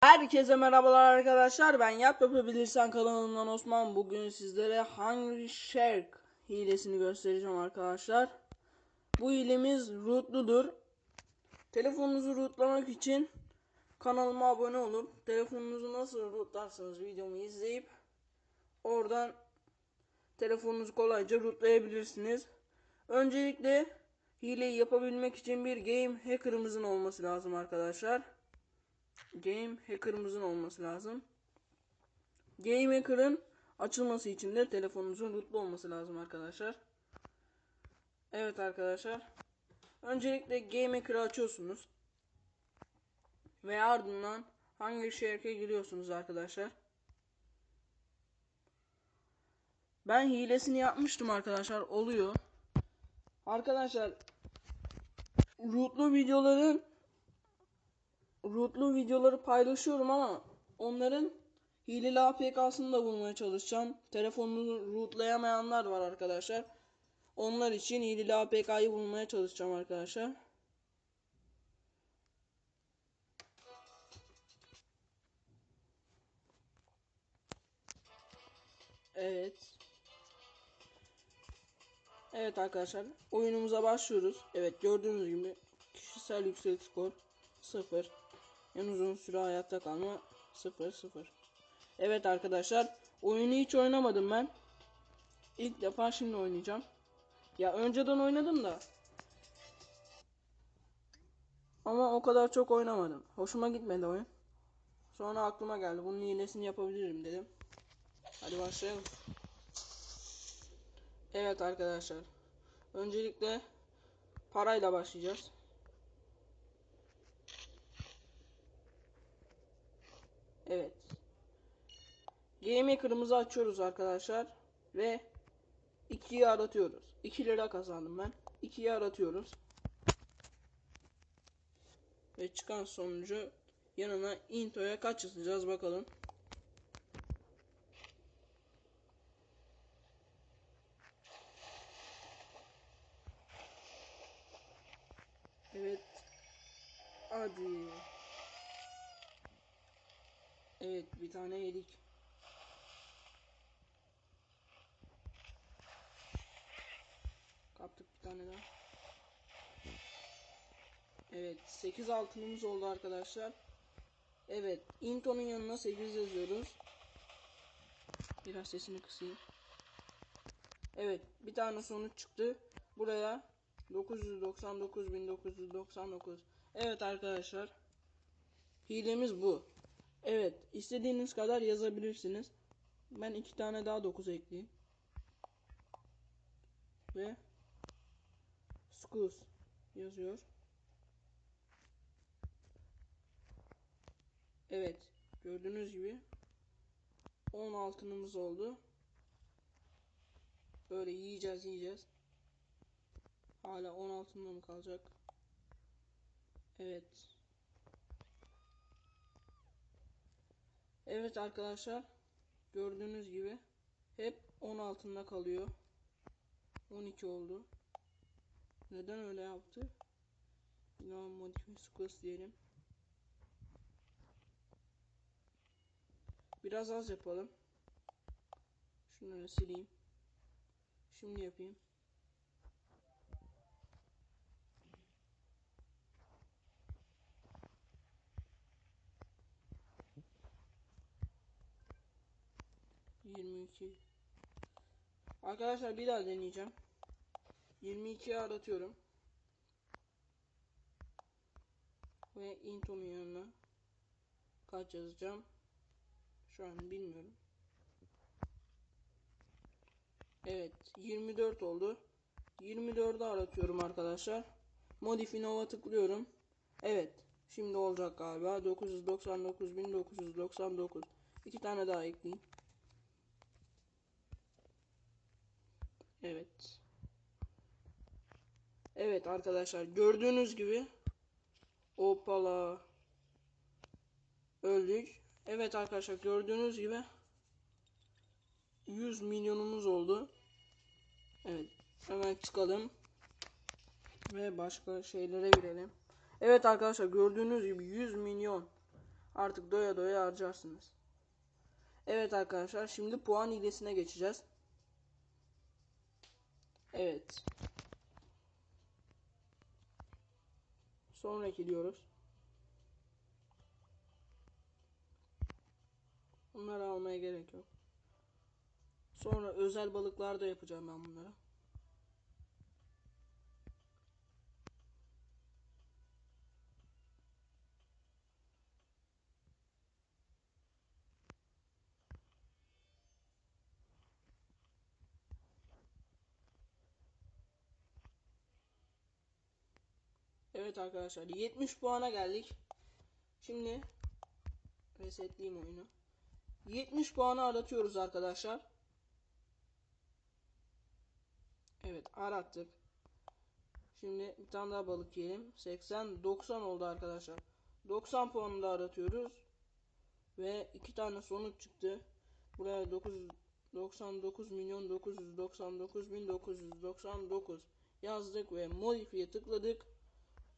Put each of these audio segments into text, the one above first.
Herkese merhabalar arkadaşlar. Ben Yap Yapabilirsen kanalından Osman. Bugün sizlere Hungry Shark hilesini göstereceğim arkadaşlar. Bu hilemiz rootludur. Telefonunuzu rootlamak için kanalıma abone olup telefonunuzu nasıl rootlarsanız videomu izleyip oradan telefonunuzu kolayca rootlayabilirsiniz. Öncelikle hileyi yapabilmek için bir game hacker'ımızın olması lazım arkadaşlar. Game Hacker'ımızın olması lazım. Game Hacker'ın açılması için de telefonunuzun rootlu olması lazım arkadaşlar. Evet arkadaşlar. Öncelikle Game Hacker'ı açıyorsunuz. Ve ardından hangi şirkete giriyorsunuz arkadaşlar. Ben hilesini yapmıştım arkadaşlar. Oluyor. Arkadaşlar rootlu videoların rootlu videoları paylaşıyorum ama onların hileli APK'sını da bulmaya çalışacağım. Telefonunu rootlayamayanlar var arkadaşlar. Onlar için hileli APK'yı bulmaya çalışacağım arkadaşlar. Evet. Evet arkadaşlar oyunumuza başlıyoruz. Evet gördüğünüz gibi kişisel yüksek skor 0. En uzun süre hayatta kalma 0 0. Evet arkadaşlar oyunu hiç oynamadım ben. İlk defa şimdi oynayacağım. Ya önceden oynadım da. Ama o kadar çok oynamadım. Hoşuma gitmedi oyun. Sonra aklıma geldi. Bunun iyilesini yapabilirim dedim. Hadi başlayalım. Evet arkadaşlar. Öncelikle parayla başlayacağız. Evet. Game Maker'ımızı açıyoruz arkadaşlar. Ve 2'yi aratıyoruz. 2 lira kazandım ben. 2'yi aratıyoruz. Ve çıkan sonucu yanına into'ya kaç yazacağız bakalım. Evet. Hadi. Evet bir tane yedik. Kaptık bir tane daha. Evet 8 altınımız oldu arkadaşlar. Evet Into'nun yanına 8 yazıyoruz. Biraz sesini kısayım. Evet bir tane sonuç çıktı. Buraya 999.999 Evet arkadaşlar. Hilemiz bu. Evet, istediğiniz kadar yazabilirsiniz. Ben iki tane daha 9 ekleyeyim. Ve Skus yazıyor. Evet, gördüğünüz gibi 10 altınımız oldu. Böyle yiyeceğiz yiyeceğiz. Hala 10 altında mı kalacak? Evet. Evet arkadaşlar gördüğünüz gibi hep 10 altında kalıyor. 12 oldu. Neden öyle yaptı? Yine modifiye squash diyelim. Biraz az yapalım. Şunları sileyim. Şimdi yapayım. Yirmi iki. Arkadaşlar bir daha deneyeceğim. 22'yi aratıyorum. Ve into'nun yanına kaç yazacağım? Şu an bilmiyorum. Evet 24 oldu. 24'ü aratıyorum arkadaşlar. Modify Nova tıklıyorum. Evet. Şimdi olacak galiba. 999.999. İki tane daha ekleyeyim. Evet. Evet arkadaşlar gördüğünüz gibi Opala öldük. Evet arkadaşlar gördüğünüz gibi 100 milyonumuz oldu. Evet hemen çıkalım ve başka şeylere girelim. Evet arkadaşlar gördüğünüz gibi 100 milyon Artık doya doya harcarsınız. Evet arkadaşlar şimdi puan hilesine geçeceğiz. Evet. Sonraki diyoruz. Bunları almaya gerek yok. Sonra özel balıklar da yapacağım ben bunlara. Evet arkadaşlar 70 puana geldik. Şimdi resetleyeyim oyunu. 70 puanı aratıyoruz arkadaşlar. Evet arattık. Şimdi bir tane daha balık yiyelim. 80 90 oldu arkadaşlar. 90 puanı da aratıyoruz. Ve iki tane sonuç çıktı. Buraya 999 milyon 999 bin 999 yazdık ve modifiye tıkladık.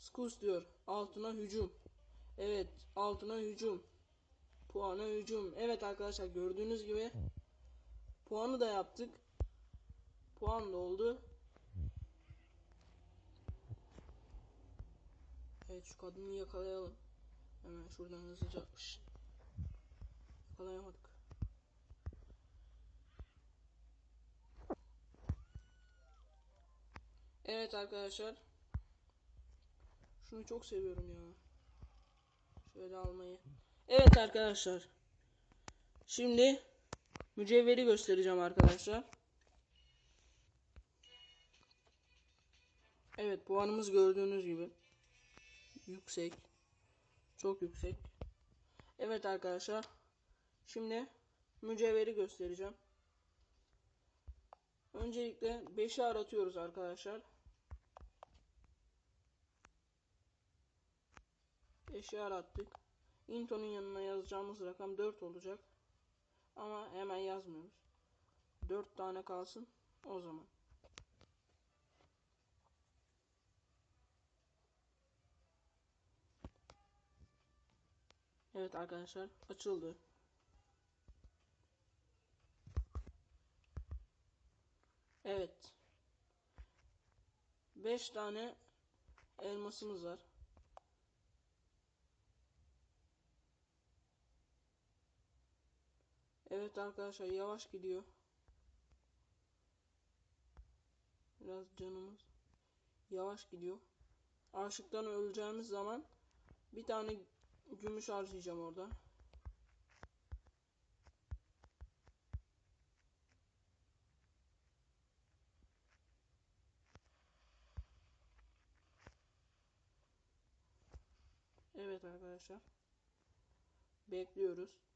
Skus diyor. Altına hücum. Evet altına hücum. Puana hücum. Evet arkadaşlar gördüğünüz gibi puanı da yaptık. Puan da oldu. Evet şu kadını yakalayalım. Hemen şuradan hızlıca. Yakalayamadık. Evet arkadaşlar. Şunu çok seviyorum ya. Şöyle almayı. Evet arkadaşlar. Şimdi mücevheri göstereceğim arkadaşlar. Evet puanımız gördüğünüz gibi. Yüksek. Çok yüksek. Evet arkadaşlar. Şimdi mücevheri göstereceğim. Öncelikle 5'i aratıyoruz arkadaşlar. Eşya arattık. Into'nun yanına yazacağımız rakam 4 olacak. Ama hemen yazmıyoruz. 4 tane kalsın o zaman. Evet arkadaşlar açıldı. Evet. 5 tane elmasımız var. Evet arkadaşlar yavaş gidiyor. Biraz canımız yavaş gidiyor. Aşıktan öleceğimiz zaman bir tane gümüş harcayacağım orada. Evet arkadaşlar. Bekliyoruz.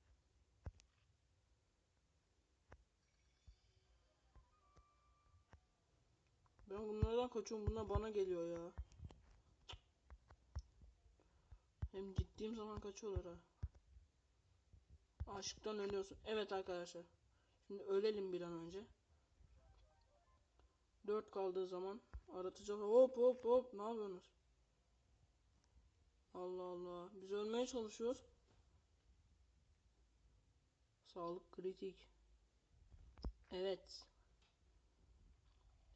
Ben bunlardan kaçıyorum. Bunlar bana geliyor ya. Hem gittiğim zaman kaçıyorlar ha. Aşıktan ölüyorsun. Evet arkadaşlar. Şimdi ölelim bir an önce. 4 kaldığı zaman aratacak. Hop hop hop. Ne yapıyorsunuz? Allah Allah. Biz ölmeye çalışıyoruz. Sağlık kritik. Evet.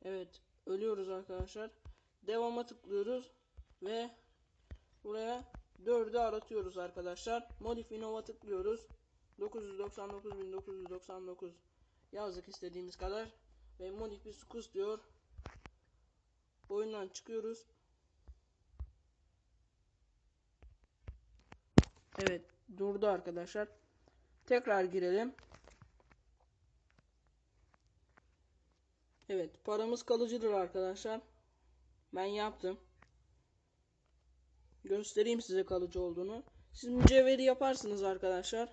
Evet. Ölüyoruz arkadaşlar. Devama tıklıyoruz. Ve buraya 4'ü aratıyoruz arkadaşlar. Modify Nova tıklıyoruz. 999.999 yazdık istediğimiz kadar. Ve Modify Skus diyor. Oyundan çıkıyoruz. Evet durdu arkadaşlar. Tekrar girelim. Evet paramız kalıcıdır arkadaşlar. Ben yaptım. Göstereyim size kalıcı olduğunu. Siz mücevheri yaparsınız arkadaşlar.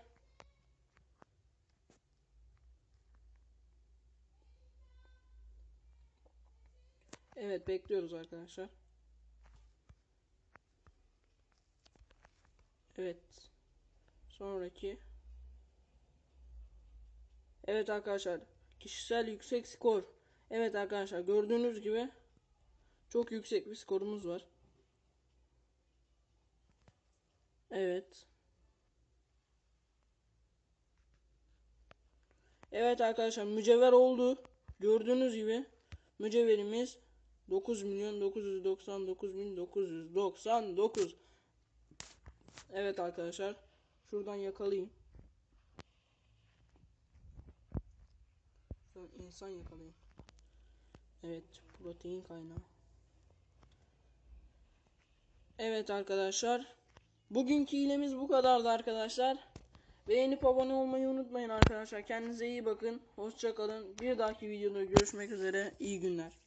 Evet bekliyoruz arkadaşlar. Evet. Sonraki. Evet arkadaşlar. Kişisel yüksek skor. Evet arkadaşlar gördüğünüz gibi çok yüksek bir skorumuz var. Evet. Evet arkadaşlar mücevher oldu. Gördüğünüz gibi mücevherimiz 9 milyon 999 Evet arkadaşlar şuradan yakalayayım. Şuradan insan yakalayayım. Evet protein kaynağı. Evet arkadaşlar. Bugünkü hilemiz bu kadardı arkadaşlar. Beğenip abone olmayı unutmayın arkadaşlar. Kendinize iyi bakın. Hoşça kalın. Bir dahaki videoda görüşmek üzere. İyi günler.